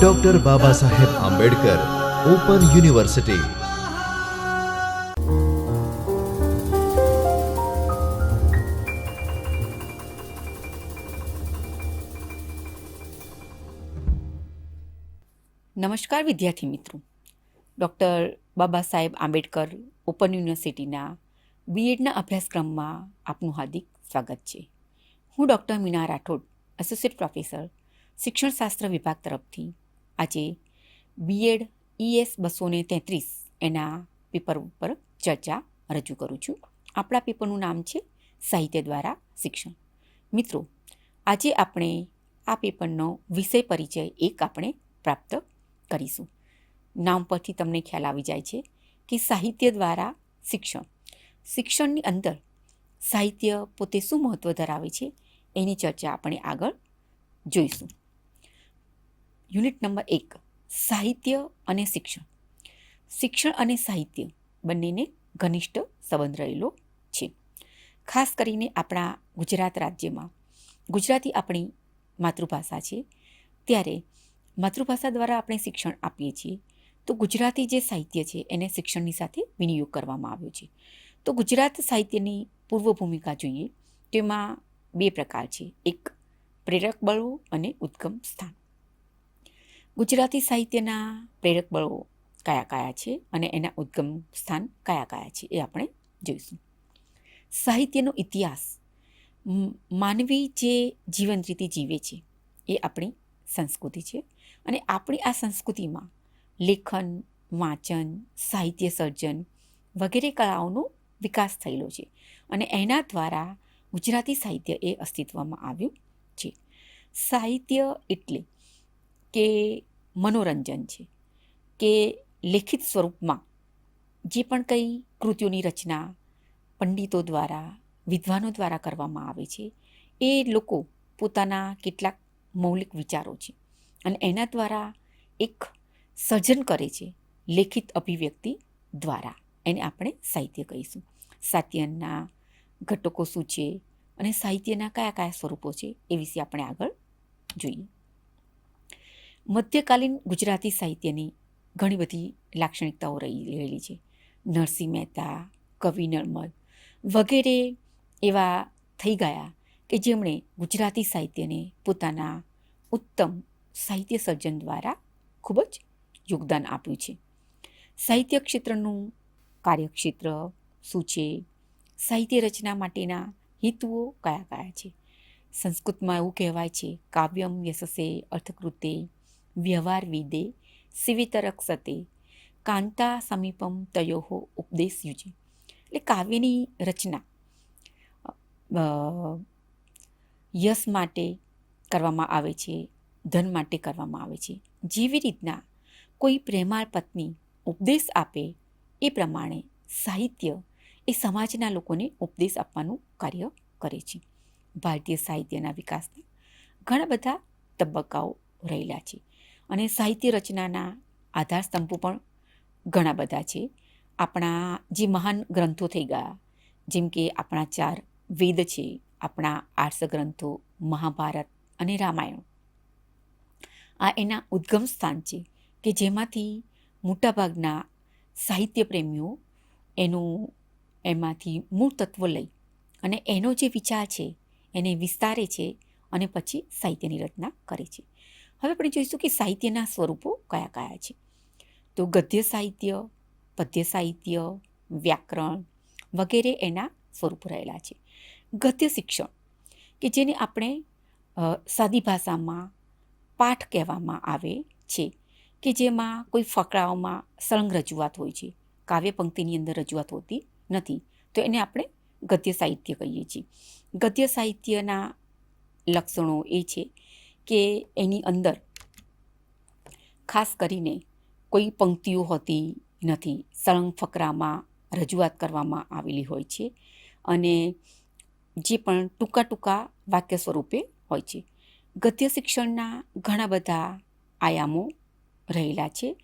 Doctor Baba Saheb Ambedkar open university નમસ્કાર વિદ્યાર્થી મિત્રો. ડૉક્ટર બાબા સાહેબ આંબેડકર ઓપન યુનિવર્સિટીના બીએડના અભ્યાસક્રમમાં આપનું હાર્દિક સ્વાગત છે. હું doctor Meena Rathod associate professor શિક્ષણશાસ્ત્ર વિભાગ તરફથી આજે બીએડ ઈએસ બસો ને તેત્રીસ એના પેપર ઉપર ચર્ચા રજૂ કરું છું. આપણા પેપરનું નામ છે સાહિત્ય દ્વારા શિક્ષણ. મિત્રો, આજે આપણે આ પેપરનો વિષય પરિચય એક આપણે પ્રાપ્ત કરીશું. નામ પરથી તમને ખ્યાલ આવી જાય છે કે સાહિત્ય દ્વારા શિક્ષણ. શિક્ષણની અંદર સાહિત્ય પોતે શું મહત્ત્વ ધરાવે છે એની ચર્ચા આપણે આગળ જોઈશું. યુનિટ નંબર એક, સાહિત્ય અને શિક્ષણ. શિક્ષણ અને સાહિત્ય બંનેને ઘનિષ્ઠ સંબંધ રહેલો છે. ખાસ કરીને આપણા ગુજરાત રાજ્યમાં. ગુજરાતી આપણી માતૃભાષા છે. ત્યારે માતૃભાષા દ્વારા આપણે શિક્ષણ આપીએ છીએ. તો ગુજરાતી જે સાહિત્ય છે, એને શિક્ષણની સાથે વિનિયોગ કરવામાં આવ્યો છે. તો ગુજરાત સાહિત્યની પૂર્વ ભૂમિકા જોઈએ, તેમાં બે પ્રકાર છે. એક પ્રેરક બળો અને ઉદ્ગમ સ્થાન. ગુજરાતી સાહિત્યના પ્રેરક બળો કયા કયા છે અને એના ઉદ્ગમ સ્થાન કયા કયા છે એ આપણે જોઈશું. સાહિત્યનો ઇતિહાસ માનવી જે જીવન રીતે જીવે છે એ આપણી સંસ્કૃતિ છે અને આપણી આ સંસ્કૃતિમાં લેખન, વાંચન, સાહિત્ય સર્જન વગેરે કળાઓનો વિકાસ થયેલો છે અને એના દ્વારા ગુજરાતી સાહિત્ય એ અસ્તિત્વમાં આવ્યું છે. સાહિત્ય એટલે કે મનોરંજન છે, કે લેખિત સ્વરૂપમાં જે પણ કંઈ કૃતિઓની રચના પંડિતો દ્વારા, વિદ્વાનો દ્વારા કરવામાં આવે છે, એ લોકો પોતાના કેટલાક મૌલિક વિચારો છે અને એના દ્વારા એક સર્જન કરે છે લેખિત અભિવ્યક્તિ દ્વારા. એને આપણે સાહિત્ય કહીશું. સાહિત્યના ઘટકો શું છે અને સાહિત્યના કયા કયા સ્વરૂપો છે એ વિશે આપણે આગળ જોઈએ. મધ્યકાલીન ગુજરાતી સાહિત્યની ઘણી બધી લાક્ષણિકતાઓ રહી, રહેલી છે. નરસિંહ મહેતા, કવિ નર્મદ વગેરે એવા થઈ ગયા કે જેમણે ગુજરાતી સાહિત્યને પોતાના ઉત્તમ સાહિત્ય સર્જન દ્વારા ખૂબ જ યોગદાન આપ્યું છે. સાહિત્ય ક્ષેત્રનું કાર્યક્ષેત્ર શું છે? સાહિત્ય રચના માટેના હેતુઓ કયા કયા છે? સંસ્કૃતમાં એવું કહેવાય છે, કાવ્યમ યશસે અર્થકૃતે વ્યવહાર વિદે સિવિતરક સતે કાંતા સમીપમ તયોહો ઉપદેશ યુજે એટલે કાવ્યની રચના યશ માટે કરવામાં આવે છે, ધન માટે કરવામાં આવે છે. જેવી રીતના કોઈ પ્રેમાળ પત્ની ઉપદેશ આપે, એ પ્રમાણે સાહિત્ય એ સમાજના લોકોને ઉપદેશ આપવાનું કાર્ય કરે છે. ભારતીય સાહિત્યના વિકાસના ઘણા બધા તબક્કાઓ રહેલા છે. અને સાહિત્ય રચનાના આધારસ્તંભો પણ ઘણા બધા છે. આપણા જે મહાન ગ્રંથો થઈ ગયા, જેમ કે આપણા ચાર વેદ છે, આપણા આર્ષ ગ્રંથો, મહાભારત અને રામાયણ. આ એના ઉદ્ગમ સ્થાન છે કે જેમાંથી મોટાભાગના સાહિત્ય પ્રેમીઓ એનું એમાંથી મૂળ તત્વ લઈ અને એનો જે વિચાર છે એને વિસ્તારે છે અને પછી સાહિત્યની રચના કરે છે. હવે આપણે જોઈશું કે સાહિત્યના સ્વરૂપો કયા કયા છે. તો ગદ્ય સાહિત્ય, પદ્ય સાહિત્ય, વ્યાકરણ વગેરે એના સ્વરૂપો રહેલા છે. ગદ્ય શિક્ષણ, કે જેને આપણે સાદી ભાષામાં પાઠ કહેવામાં આવે છે, કે જેમાં કોઈ ફકરાઓમાં સળંગ રજૂઆત હોય છે, કાવ્ય પંક્તિની અંદર રજૂઆત હોતી નથી, તો એને આપણે ગદ્ય સાહિત્ય કહીએ છીએ. ગદ્ય સાહિત્યના લક્ષણો એ છે કે એની અંદર ખાસ કરીને કોઈ પંક્તિઓ હોતી નથી. સળંગ ફકરામાં રજૂઆત કરવામાં આવેલી હોય છે અને જે પણ ટૂંકા ટૂંકા વાક્ય સ્વરૂપે હોય છે. ગદ્ય શિક્ષણના ઘણા બધા આયામો રહેલા છે.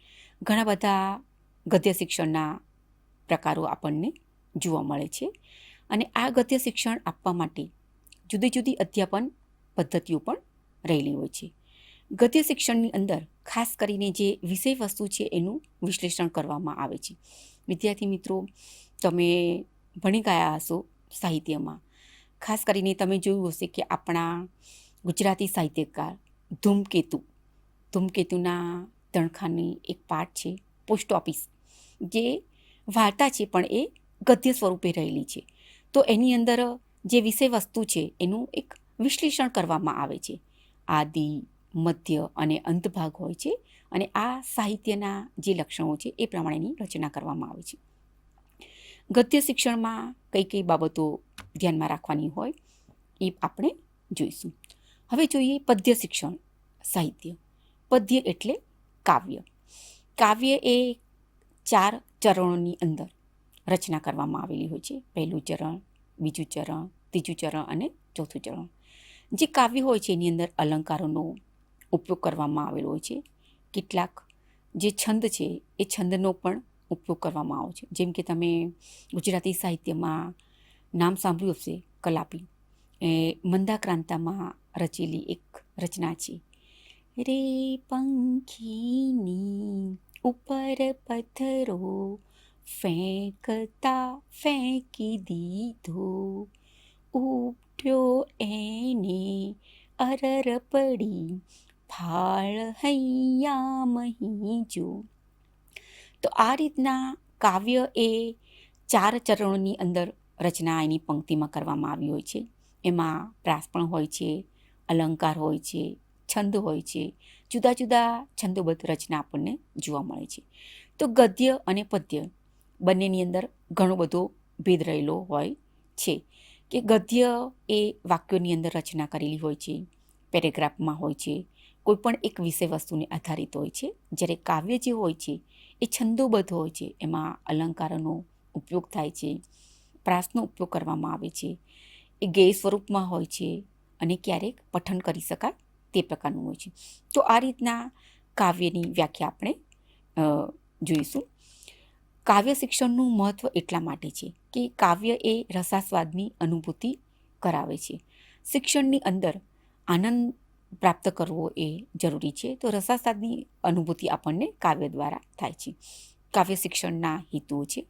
ઘણા બધા ગદ્ય શિક્ષણના પ્રકારો આપણને જોવા મળે છે અને આ ગદ્ય શિક્ષણ આપવા માટે જુદી જુદી અધ્યાપન પદ્ધતિઓ પણ રહેલી હોય છે. ગદ્ય શિક્ષણની અંદર ખાસ કરીને જે વિષય વસ્તુ છે એનું વિશ્લેષણ કરવામાં આવે છે. વિદ્યાર્થી મિત્રો, તમે ભણી ગયા હશો સાહિત્યમાં. ખાસ કરીને તમે જોયું હશે કે આપણા ગુજરાતી સાહિત્યકાર ધૂમકેતુ. ધૂમકેતુના તણખાની એક પાઠ છે, પોસ્ટ ઓફિસ, જે વાર્તા છે પણ એ ગદ્ય સ્વરૂપે રહેલી છે. તો એની અંદર જે વિષય વસ્તુ છે એનું એક વિશ્લેષણ કરવામાં આવે છે. આદિ, મધ્ય અને અંત ભાગ હોય છે અને આ સાહિત્યના જે લક્ષણો છે એ પ્રમાણેની રચના કરવામાં આવે છે. ગદ્ય શિક્ષણમાં કઈ કઈ બાબતો ધ્યાનમાં રાખવાની હોય એ આપણે જોઈશું. હવે જોઈએ પદ્ય શિક્ષણ, સાહિત્ય. પદ્ય એટલે કાવ્ય. કાવ્ય એ ચાર ચરણોની અંદર રચના કરવામાં આવેલી હોય છે. પહેલું ચરણ, બીજું ચરણ, ત્રીજું ચરણ અને ચોથું ચરણ. જે કાવ્ય હોય છે, એની અંદર અલંકારોનો ઉપયોગ કરવામાં આવેલો હોય છે. કેટલાક જે છંદ છે, એ છંદનો પણ ઉપયોગ કરવામાં આવે છે. જેમ કે તમે ગુજરાતી સાહિત્યમાં નામ સાંભળ્યું હશે, કલાપી. એ મંદાક્રાંતામાં રચેલી એક રચના છે. રે પંખીની ઉપર પથ્થરો ફેંકતા ફેંકી દીધો. ઉઠ્યો એને અરર પડી ફાળ હૈયા મહી જો તો આ રીતના કાવ્ય એ ચાર ચરણોની અંદર રચના એની પંક્તિમાં કરવામાં આવી હોય છે એમાં પ્રાસ પણ હોય છે અલંકાર હોય છે છંદ હોય છે જુદા જુદા છંદોબદ્ધ રચના આપણને જોવા મળે છે તો ગદ્ય અને પદ્ય બંનેની અંદર ઘણો બધો ભેદ રહેલો હોય છે કે ગદ્ય એ વાક્યોની અંદર રચના કરેલી હોય છે, પેરેગ્રાફમાં હોય છે, કોઈપણ એક વિષય વસ્તુને આધારિત હોય છે, જ્યારે કાવ્ય જે હોય છે, એ છંદોબદ્ધ હોય છે, એમાં અલંકારોનો ઉપયોગ થાય છે, પ્રાસનો ઉપયોગ કરવામાં આવે છે, એ ગેય સ્વરૂપમાં હોય છે અને ક્યારેક પઠન કરી શકાય તે પ્રકારનું હોય છે. તો આ રીતના કાવ્યની વ્યાખ્યા આપણે જોઈશું. કાવ્ય શિક્ષણનું મહત્ત્વ એટલા માટે છે કે કાવ્ય એ રસાસ્વાદની અનુભૂતિ કરાવે છે. શિક્ષણની અંદર આનંદ પ્રાપ્ત કરવો એ જરૂરી છે. તો રસાસ્વાદની અનુભૂતિ આપણને કાવ્ય દ્વારા થાય છે. કાવ્ય શિક્ષણના હેતુઓ છે.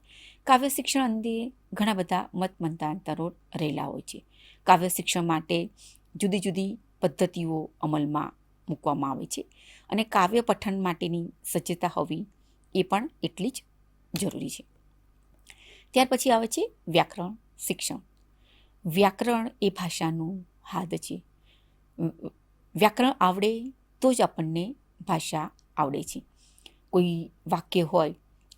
કાવ્ય શિક્ષણ અંગે ઘણા બધા મત મતાંતરો રહેલા હોય છે. કાવ્ય શિક્ષણ માટે જુદી જુદી પદ્ધતિઓ અમલમાં મૂકવામાં આવે છે અને કાવ્ય પઠન માટેની સજ્જતા હોવી એ પણ એટલી જ જરૂરી છે. ત્યાર પછી આવે છે વ્યાકરણ, શિક્ષણ. વ્યાકરણ એ ભાષાનું હાદ છે. વ્યાકરણ આવડે તો જ આપણને ભાષા આવડે છે. કોઈ વાક્ય હોય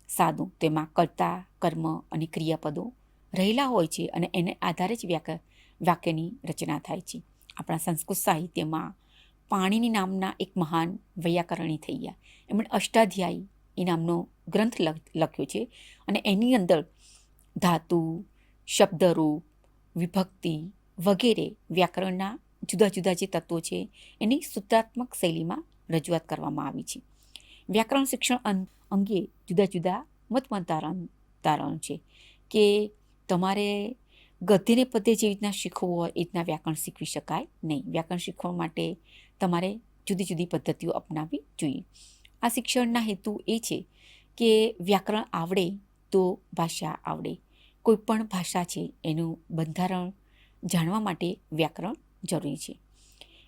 સાદું તેમાં કર્તા, કર્મ અને ક્રિયાપદો રહેલા હોય છે અને એને આધારે જ વ્યાક, વાક્યની રચના થાય છે. આપણા સંસ્કૃત સાહિત્યમાં પાણીની નામના એક મહાન વૈયાકરણી થઈ ગયા. એમણે અષ્ટાધ્યાયી એ નામનો ગ્રંથ લખ- લખ્યો છે અને એની અંદર ધાતુ, શબ્દરૂપ, વિભક્તિ વગેરે વ્યાકરણના જુદા જુદા જે તત્વો છે એની સૂત્રાત્મક શૈલીમાં રજૂઆત કરવામાં આવી છે. વ્યાકરણ શિક્ષણ અંગે જુદા જુદા મતમતારણ તારણ છે કે તમારે ગદ્યને પદ્ય જેવી રીતના શીખવું હોય એ રીતના વ્યાકરણ શીખવી શકાય નહીં. વ્યાકરણ શીખવા માટે તમારે જુદી જુદી પદ્ધતિઓ અપનાવવી જોઈએ. આ શિક્ષણના હેતુ એ છે કે વ્યાકરણ આવડે તો ભાષા આવડે. કોઈ પણ ભાષા છે એનું બંધારણ જાણવા માટે વ્યાકરણ જરૂરી છે.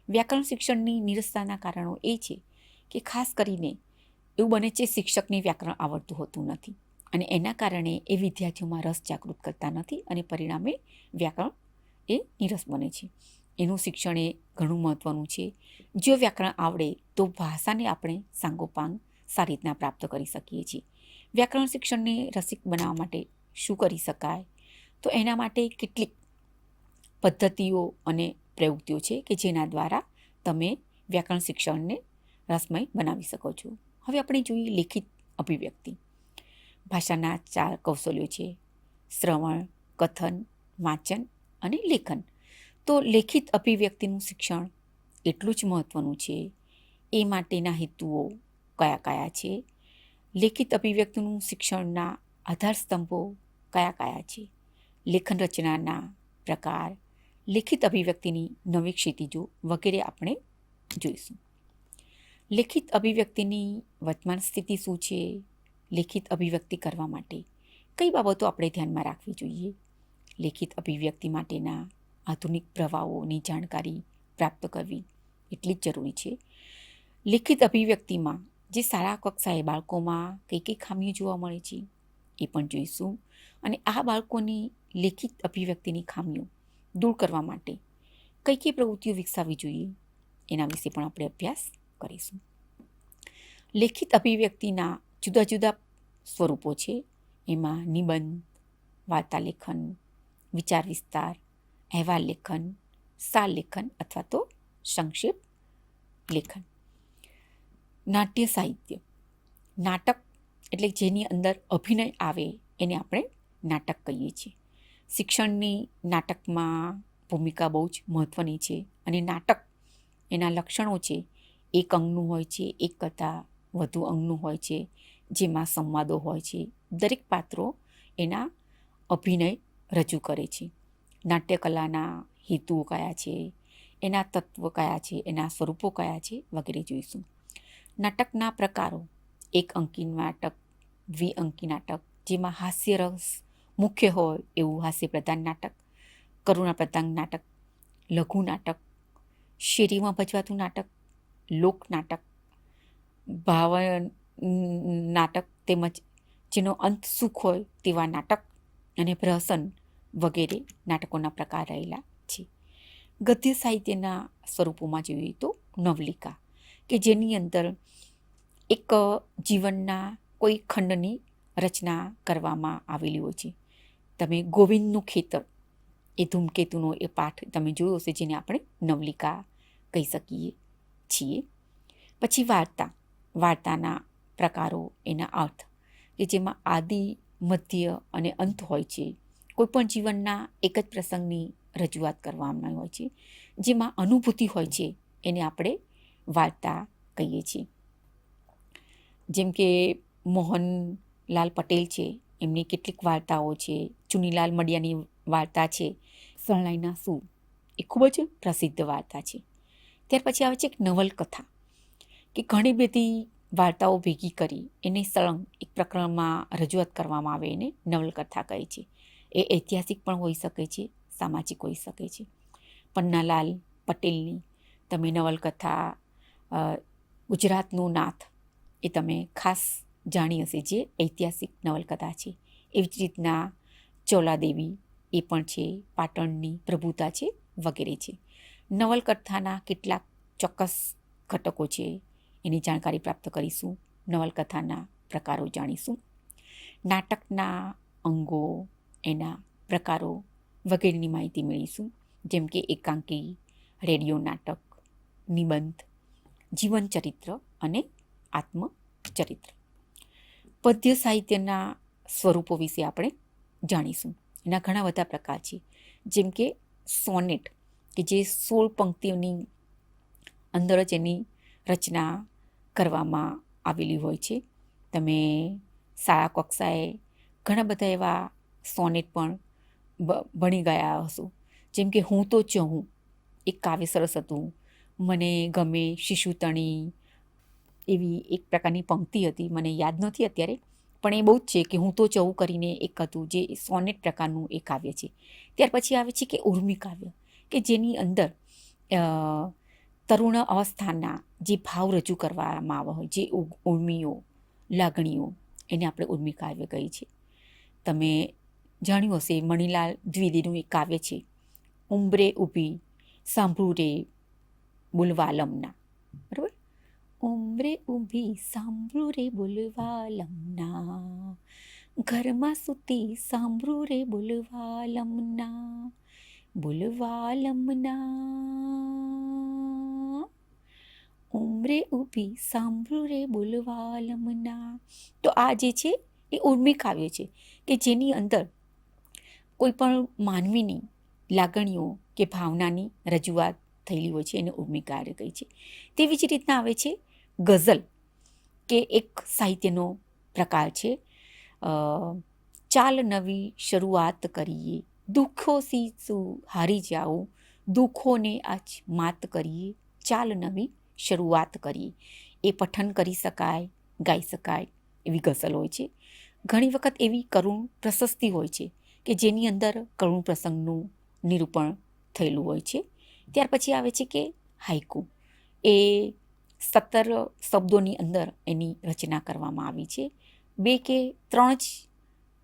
વ્યાકરણ શિક્ષણની નિરસતાના કારણો એ છે કે ખાસ કરીને એવું બને છે શિક્ષકને વ્યાકરણ આવડતું હોતું નથી અને એના કારણે એ વિદ્યાર્થીઓમાં રસ જાગૃત કરતા નથી અને પરિણામે વ્યાકરણ એ નિરસ બને છે. એનું શિક્ષણ એ ઘણું મહત્ત્વનું છે. જો વ્યાકરણ આવડે તો ભાષાને આપણે સાંગોપાંગ સારી રીતના પ્રાપ્ત કરી શકીએ છીએ. વ્યાકરણ શિક્ષણને રસિક બનાવવા માટે શું કરી શકાય? તો એના માટે કેટલીક પદ્ધતિઓ અને પ્રવૃત્તિઓ છે કે જેના દ્વારા તમે વ્યાકરણ શિક્ષણને રસમય બનાવી શકો છો. હવે આપણે જોઈએ લેખિત અભિવ્યક્તિ. ભાષાના ચાર કૌશલ્યો છે. શ્રવણ, કથન, વાંચન અને લેખન. તો લેખિત અભિવ્યક્તિનું શિક્ષણ એટલું જ મહત્ત્વનું છે. એ માટેના હેતુઓ કયા કયા છે? લેખિત અભિવ્યક્તિનું શિક્ષણના આધાર સ્તંભો કયા કયા છે? લેખન રચનાના પ્રકાર, લેખિત અભિવ્યક્તિની નવી ક્ષિતિજો વગેરે આપણે જોઈશું. લેખિત અભિવ્યક્તિની વર્તમાન સ્થિતિ શું છે? લેખિત અભિવ્યક્તિ કરવા માટે કઈ બાબતો આપણે ધ્યાનમાં રાખવી જોઈએ? લેખિત અભિવ્યક્તિ માટેના આધુનિક પ્રવાહોની જાણકારી પ્રાપ્ત કરવી એટલી જ જરૂરી છે. લેખિત અભિવ્યક્તિમાં જે શાળા કક્ષાએ બાળકોમાં કઈ કઈ ખામીઓ જોવા મળે છે, એ પણ જોઈશું. અને આ બાળકોની લેખિત અભિવ્યક્તિની ખામીઓ દૂર કરવા માટે કઈ કઈ પ્રવૃત્તિઓ વિકસાવવી જોઈએ, એના વિશે પણ આપણે અભ્યાસ કરીશું. લેખિત અભિવ્યક્તિના જુદા જુદા સ્વરૂપો છે. એમાં નિબંધ વાર્તાલેખન વિચાર વિસ્તાર, અહેવાલ લેખન, સાર લેખન અથવા તો સંક્ષિપ્ત લેખન. નાટ્ય સાહિત્ય. નાટક એટલે જેની અંદર અભિનય આવે એને આપણે નાટક કહીએ છીએ. શિક્ષણની નાટકમાં ભૂમિકા બહુ જ મહત્ત્વની છે અને નાટક એના લક્ષણો છે. એક અંગનું હોય છે, એક કરતાં વધુ અંગનું હોય છે, જેમાં સંવાદો હોય છે. દરેક પાત્રો એના અભિનય રજૂ કરે છે. નાટ્યકલાના હેતુઓ કયા છે, એના તત્વો કયા છે, એના સ્વરૂપો કયા છે વગેરે જોઈશું. નાટકના પ્રકારો. એક અંકી નાટક દ્વિઅંકી નાટક, જેમાં હાસ્યરસ મુખ્ય હોય એવું હાસ્ય પ્રધાન નાટક, કરુણા પ્રધાન નાટક, લઘુ નાટક, શેરીમાં ભજવાતું નાટક, લોક નાટક ભાવ નાટક તેમજ જેનો અંત સુખ હોય તેવા નાટક અને પ્રહસન વગેરે નાટકોના પ્રકાર રહેલા છે. ગદ્ય સાહિત્યના સ્વરૂપોમાં જોઈએ તો નવલિકા કે જેની અંદર એક જીવનના કોઈ ખંડની રચના કરવામાં આવેલી હોય છે. તમે ગોવિંદનું ખેતર, એ ધૂમકેતુનો એ પાઠ તમે જોયો હશે જેને આપણે નવલિકા કહી શકીએ છીએ. પછી વાર્તા, વાર્તાના પ્રકારો એના અર્થ કે જેમાં આદિ, મધ્ય અને અંત હોય છે. કોઈપણ જીવનના એક જ પ્રસંગની રજૂઆત કરવામાં હોય છે. જેમાં અનુભૂતિ હોય છે, એને આપણે વાર્તા કહીએ છીએ. જેમ કે મોહનલાલ પટેલ છે, એમની કેટલીક વાર્તાઓ છે, ચુનીલાલ મડિયાની વાર્તા છે શરણાઈના સૂર, એ ખૂબ જ પ્રસિદ્ધ વાર્તા છે. ત્યાર પછી આવે છે એક નવલકથા કે ઘણી બધી વાર્તાઓ ભેગી કરી એને સળંગ એક પ્રકરણમાં રજૂઆત કરવામાં આવે એને નવલકથા કહે છે. એ ઐતિહાસિક પણ હોઈ શકે છે, સામાજિક હોઈ શકે છે. પન્નાલાલ પટેલની તમે નવલકથા ગુજરાતનું નાથ એ તમે ખાસ જાણી હશે જે ઐતિહાસિક નવલકથા છે. એવી જ રીતના ચોલાદેવી એ પણ છે, પાટણની પ્રભુતા છે વગેરે છે. નવલકથાના કેટલાક ચોક્કસ ઘટકો છે, એની જાણકારી પ્રાપ્ત કરીશું, નવલકથાના પ્રકારો જાણીશું. નાટકના અંગો, એના પ્રકારો વગેરેની માહિતી મેળવીશું, જેમ કે એકાંકી, રેડિયો નાટક, નિબંધ જીવન ચરિત્ર અને આત્મચરિત્ર. પદ્ય સાહિત્યના સ્વરૂપો વિશે આપણે જાણીશું. એના ઘણા બધા પ્રકાર છે. જેમ કે સોનેટ, કે જે સોળ પંક્તિઓની અંદર જ એની રચના કરવામાં આવેલી હોય છે. તમે શાળા કક્ષાએ ઘણા બધા એવા સોનેટ પણ ભણી ગયા હશો. જેમ કે હું તો ચહું, એક કાવ્ય સરસ હતું. મને ગમે શિશુતણી એવી એક પ્રકારની પંક્તિ હતી. મને યાદ નથી અત્યારે, પણ એ બહુ જ છે કે હું તો ચવું કરીને એક હતું જે સોનેટ પ્રકારનું એ કાવ્ય છે. ત્યાર પછી આવે છે કે ઉર્મી કાવ્ય, કે જેની અંદર તરુણ અવસ્થાના જે ભાવ રજૂ કરવામાં આવ્યા હોય, જે ઉર્મીઓ, લાગણીઓ, એને આપણે ઉર્મી કાવ્ય કહીએ છીએ તમે જાણ્યું હશે, મણિલાલ દ્વિવેદીનું એક કાવ્ય છે, ઉંબરે ઊભી, સાંભળું રે બુલવાલમના. બરાબર? ઉંબરે ઊભી સાંભળું રે બોલવાલમના. ઘરમાં સૂતી સાંભળું રે બોલવાલમના. બોલવાલમના. ઉમરે ઊભી સાંભળું રે બોલવાલમના. તો આ જે છે, એ ઉર્મી કાવ્ય છે કે જેની અંદર કોઈ પણ માનવીની લાગણીઓ કે ભાવનાની રજૂઆત થયેલી હોય છે, એને ઉર્મી કાર્ય કહે છે. તેવી જ રીતના આવે છે ગઝલ, કે એક સાહિત્યનો પ્રકાર છે. ચાલ નવી શરૂઆત કરીએ, દુઃખો સી શું હારી જાઓ, દુઃખોને આજ માત કરીએ, ચાલ નવી શરૂઆત કરીએ. એ પઠન કરી શકાય, ગાઈ શકાય એવી ગઝલ હોય છે. ઘણી વખત એવી કરુણ પ્રશસ્તિ હોય છે, કે જેની અંદર કરુણ પ્રસંગનું નિરૂપણ થયેલું હોય છે. ત્યાર પછી આવે છે કે હાઈકુ એ સત્તર શબ્દોની અંદર એની રચના કરવામાં આવી છે. બે કે ત્રણ જ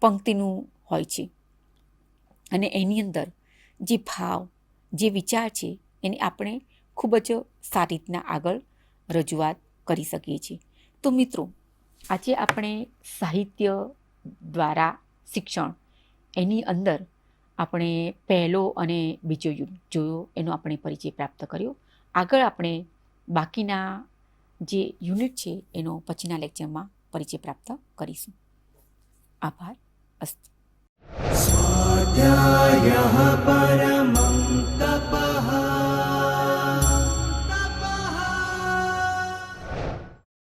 પંક્તિનું હોય છે. અને એની અંદર જે ભાવ, જે વિચાર છે, એને આપણે ખૂબ જ સારી રીતના આગળ રજૂઆત કરી શકીએ છીએ. તો મિત્રો, આજે આપણે સાહિત્ય દ્વારા શિક્ષણ એની અંદર આપણે પહેલો અને બીજો યુદ્ધ જોયો, એનો આપણે પરિચય પ્રાપ્ત કર્યો. આગળ આપણે બાકીના જે યુનિટ છે, એનો પછીના લેક્ચરમાં પરિચય પ્રાપ્ત કરીશું. આભાર. અસ્તુ સ્વાધ્યાય